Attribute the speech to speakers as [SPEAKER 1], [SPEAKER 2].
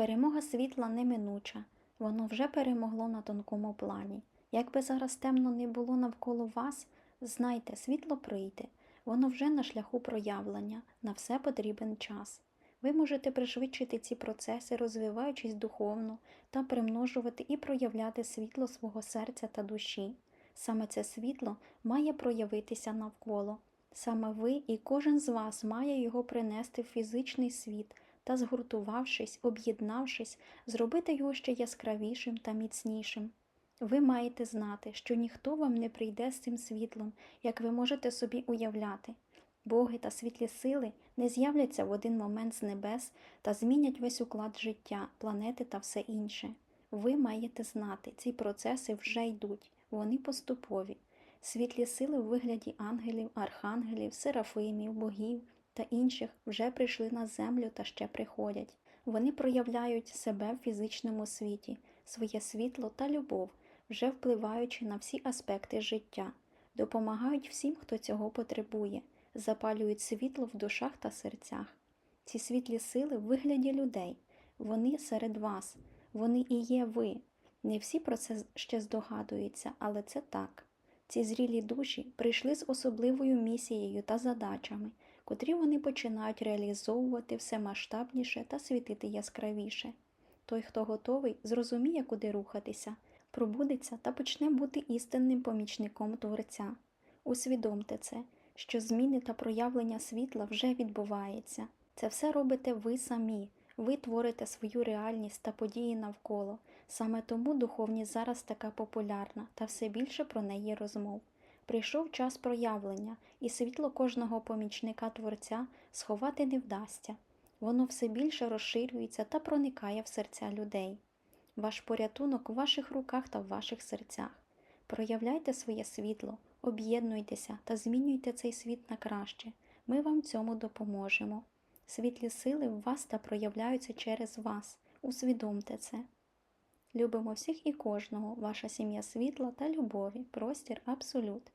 [SPEAKER 1] Перемога світла неминуча, воно вже перемогло на тонкому плані. Як би зараз темно не було навколо вас, знайте, світло прийде, воно вже на шляху проявлення, на все потрібен час. Ви можете пришвидшити ці процеси, розвиваючись духовно та примножувати і проявляти світло свого серця та душі. Саме це світло має проявитися навколо. Саме ви і кожен з вас має його принести в фізичний світ та, згуртувавшись, об'єднавшись, зробити його ще яскравішим та міцнішим. Ви маєте знати, що ніхто вам не прийде з цим світлом, як ви можете собі уявляти. Боги та світлі сили не з'являться в один момент з небес та змінять весь уклад життя, планети та все інше. Ви маєте знати, ці процеси вже йдуть, вони поступові. Світлі сили в вигляді ангелів, архангелів, серафимів, богів та інших вже прийшли на землю та ще приходять. Вони проявляють себе в фізичному світі, своє світло та любов, вже впливаючи на всі аспекти життя, допомагають всім, хто цього потребує, запалюють світло в душах та серцях. Ці світлі сили в вигляді людей, вони серед вас, вони і є ви. Не всі про це ще здогадуються, але це так. Ці зрілі душі прийшли з особливою місією та задачами, котрі вони починають реалізовувати все масштабніше та світити яскравіше. Той, хто готовий, зрозуміє, куди рухатися, пробудеться та почне бути істинним помічником Творця. Усвідомте це, що зміни та проявлення світла вже відбувається. Це все робите ви самі, ви творите свою реальність та події навколо. Саме тому духовність зараз така популярна та все більше про неї розмов. Прийшов час проявлення, і світло кожного помічника Творця сховати не вдасться. Воно все більше розширюється та проникає в серця людей. Ваш порятунок у ваших руках та в ваших серцях. Проявляйте своє світло, об'єднуйтеся та змінюйте цей світ на краще. Ми вам в цьому допоможемо. Світлі сили в вас та проявляються через вас. Усвідомте це. Любимо всіх і кожного, ваша сім'я світла та любові, простір абсолют.